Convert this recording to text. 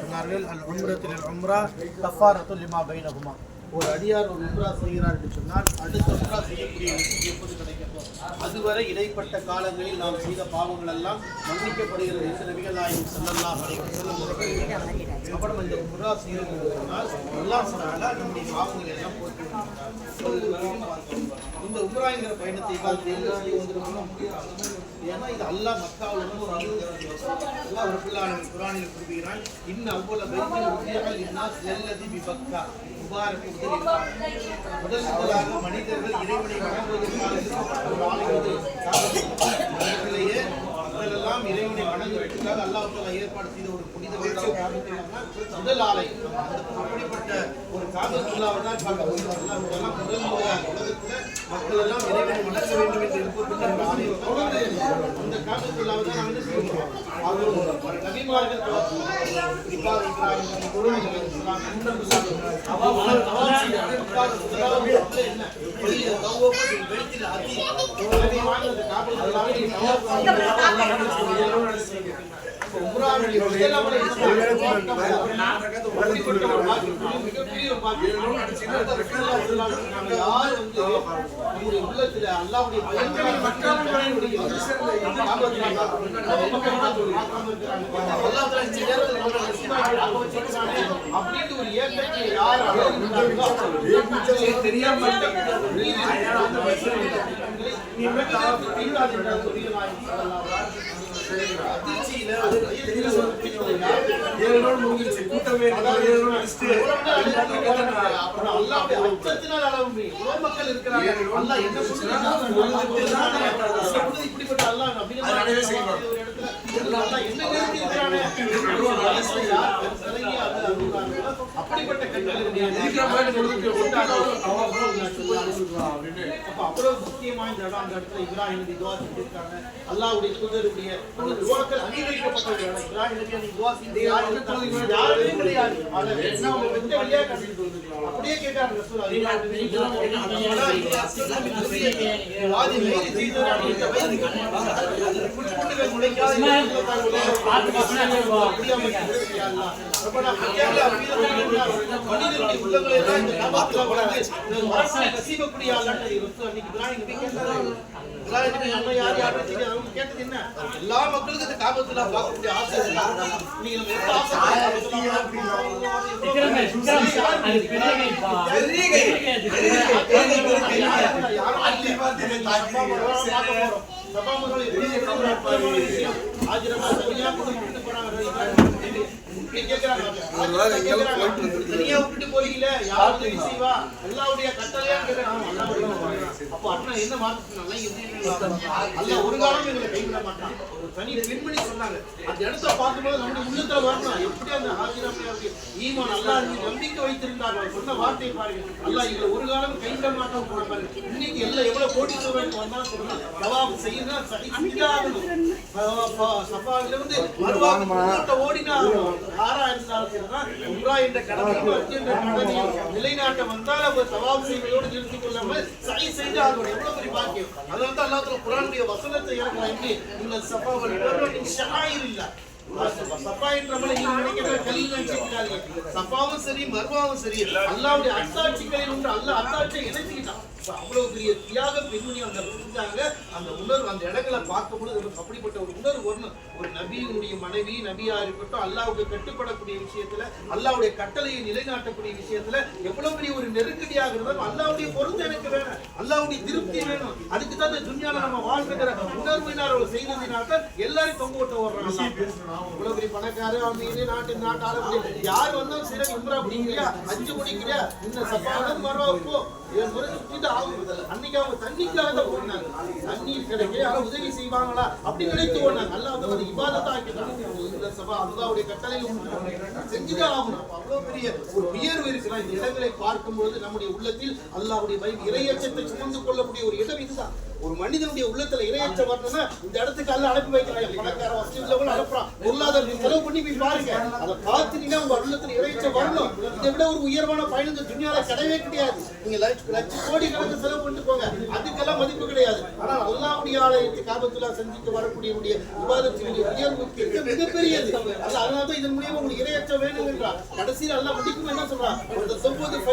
جنار للعمرة للعمرة كفارة لما بينهما. ஒரு அடியார் ஒரு உம்ரா செய்கிறார் என்று சொன்னால் அடுத்த உம்ரா செய்யக்கூடிய வெற்றி எப்போது கிடைக்கிறதோ அதுவரை இடைப்பட்ட காலங்களில் நாம் செய்த பாவங்கள் எல்லாம் மன்னிக்கப்படுகிறது என்று நபிகள் நாயகம் செல்லலாம் அப்புறம் இந்த உம்ரா செய்கிறது சொன்னால் அல்லாஹ் சுப்ஹானஹு நம்முடைய பாவங்களை எல்லாம் போட்டு இந்த உம்ராங்கிற பயணத்தை பார்த்து ஏன்னா இது அல்லாஹ் மக்காவுல ஒரு அனுமதி அல்லாஹ் ரப்பல் ஆலமீன் குர்ஆனில் குறிப்பிடுகிறான் இன்னும் அவ்வளவு பைத்தில் உத்தியகள் இன்னாஸ் லல்லதி முதல் முதலாக மனிதர்கள் இறைவனை வணங்குவதற்காக முதலெல்லாம் இறைவனை வணங்குவதற்காக ஏற்பாடு செய்த ஒரு புனித முதல் ஆலை அப்படிப்பட்ட ஒரு காதல் தான் பார்க்க முதல் முறையாக உலகத்தில் மக்கள் எல்லாம் இறைவனை வணங்க வேண்டும் என்று இருப்பதற்கு ஒரு ஆலயம் அந்த காபத்துல்லாவை தான் நாம் என்ன அது நபிமார்கள் அவர்கள் என்ன வெளியில் அதி ஒரு நபிமான உள்ளத்துல அல்லாஹ்வுடைய பயங்கர ஒரு ஏக்கத்தை யார் தெரியாம நீ ஏழு நாள் முடிஞ்சிருச்சு கூட்டமே ஏழு நாள் அடிச்சுட்டு மக்கள் இருக்கிறாங்க இப்படிப்பட்ட ஒரு இடத்துல அப்ப அவ்வளவு முக்கியமான இந்த இடம் அந்த இடத்துல இப்ராஹிம் நபி துவா செஞ்சிருக்காங்க. அல்லாஹ்வுடைய தூதருடைய அந்த துவாக்கள் அங்கீகரிக்கப்பட்ட ஒரு இடம் இப்ராஹிம் நபி அந்த துவா செஞ்சு யாருமே யாருமே கிடையாது. அதை என்ன அவங்க வெட்ட வழியா கட்டிட்டு வந்துருக்காங்க அப்படியே கேட்டாங்க ரசூல் உள்ளங்களை எல்லாம் இந்த காபாத்துல வளர்ந்து இந்த கசிவக்கூடிய ஆளாட்ட இருக்கு அன்னைக்கு இப்ராஹிம் நபி கேட்டாரு இப்ராஹிம் நபி நம்ம யார் யாரும் அவங்க கேட்டது என்ன எல்லா மக்களுக்கும் இந்த காபத்துல பார்க்கக்கூடிய ஆசை இருக்கா நீங்க நம்ம எப்ப ஆசை தனியா விட்டுட்டு போறீங்களே யார் உதவி அல்லாவுடைய கட்டளையா அப்போ அண்ணா என்ன அல்ல ஒரு காலம் எங்களை கைவிட மாட்டான் ஒரு தனி பெண்மணி சொன்னாங்க அந்த இடத்த பார்க்கும்போது நம்முடைய உள்ளத்துல வரணும் எப்படி அந்த ஆசிரியர் ஈமான் அல்லாஹ் நம்பிக்கை வைத்திருந்தார்கள் அவர் சொன்ன வார்த்தையை பாருங்க அல்லாஹ் எங்களை ஒரு காலம் கைவிட மாட்டோம் போன பாருங்க இன்னைக்கு எல்லாம் எவ்வளவு கோடி சொல்றேன் வந்தாலும் சொல்லலாம் ஜவாப் செய்யணும் சரி இருந்து ஓடினா ஆறா இருந்தாலும் உம்ரா என்ற கடமையும் என்ற நிலைநாட்ட வந்தால் செய்வதோடு நிறுத்திக் கொள்ளாமல் சை செய்து ஆகணும் எவ்வளவு பெரிய பாக்கியம்? அதனால தான் அல்லாஹ் குரானுடைய வசனத்தை இறக்கலாம் எப்படி இந்த சஃபாவல் ஷாயிர் இல்ல என்ற சரி மர்வாவும் சரி. அல்லாவுடைய அத்தாட்சிகளில் ஒன்று அல்ல அத்தாட்சியை இணைச்சுக்கிட்டான் அவ்வளவு பெரிய தியாக பெண்மணி அந்த செஞ்சாங்க அந்த உணர்வு அந்த இடங்களை பார்க்கும் பொழுது நமக்கு அப்படிப்பட்ட ஒரு உணர்வு வரணும். ஒரு நபியினுடைய மனைவி நபியா இருக்கட்டும் அல்லாவுக்கு கட்டுப்படக்கூடிய விஷயத்துல அல்லாவுடைய கட்டளையை நிலைநாட்டக்கூடிய விஷயத்துல எவ்வளவு பெரிய ஒரு நெருக்கடியாக இருந்தாலும் அல்லாவுடைய பொருத்தம் எனக்கு வேணும் அல்லாவுடைய திருப்தி வேணும். அதுக்கு தான் இந்த துன்யால நம்ம வாழ்ந்துக்கிற உணர்வினார் அவர் செய்ததினால் தான் எல்லாரும் தொங்க விட்டு வர்றாங்க இவ்வளவு பெரிய பணக்காரு அவங்க இது நாட்டு நாட்டு ஆளு யார் வந்தாலும் சரி உம்ரா பிடிக்கிறியா? அஞ்சு முடிக்கிறியா இந்த சப்பாவது மரம் போ. ஏழு முறை ஆகும் அன்னைக்கு அவங்க தண்ணிக்காக தான் ஓடினாங்க. தண்ணீர் கிடைக்க யாரும் உதவி செய்வாங்களா அப்படி நினைத்து ஓடினாங்க. அல்ல வந்து ஒரு ஆக்கிட்டாங்க இந்த சபா அல்லாவுடைய கட்டளையில் செஞ்சுதான் ஆகணும். அப்ப அவ்வளவு பெரிய ஒரு உயர்வு இந்த இடங்களை நம்முடைய உள்ளத்தில் அல்லாவுடைய பயம் இறையச்சத்தை சுமந்து கொள்ளக்கூடிய ஒரு இடம் இதுதான். ஒரு மனிதனுடைய உள்ளத்துல இணையற்ற வரணும்னா இந்த இடத்துக்கு அல்ல அனுப்பி வைக்கிறாங்க பணக்கார வசதி உள்ளவங்க அனுப்புறான். பொருளாதார செலவு பண்ணி போய் பாருங்க. அதை பார்த்துட்டீங்கன்னா உங்க உள்ளத்துல இணையற்ற வரணும். இதை விட ஒரு உயர்வான பயணம் இந்த துணியால கிடையவே கிடையாது. நீங்க லட்ச லட்ச கோடி கணக்கு செலவு பண்ணிட்டு போங்க. அதுக்கெல்லாம் மதிப்பு கிடையாது. ஆனா அல்லாவுடைய ஆலயத்தை காபத்துலா செஞ்சுட்டு வரக்கூடிய விவாதத்தினுடைய உயர்வுக்கு மிகப்பெரியது. அது அதனால தான் இதன் மூலியமா உங்களுக்கு இரையச்சம் வேணுங்கிறான் கடைசியில் எல்லாம் முடிக்கும் என்ன சொல்றான்? ஒரு சொம்பது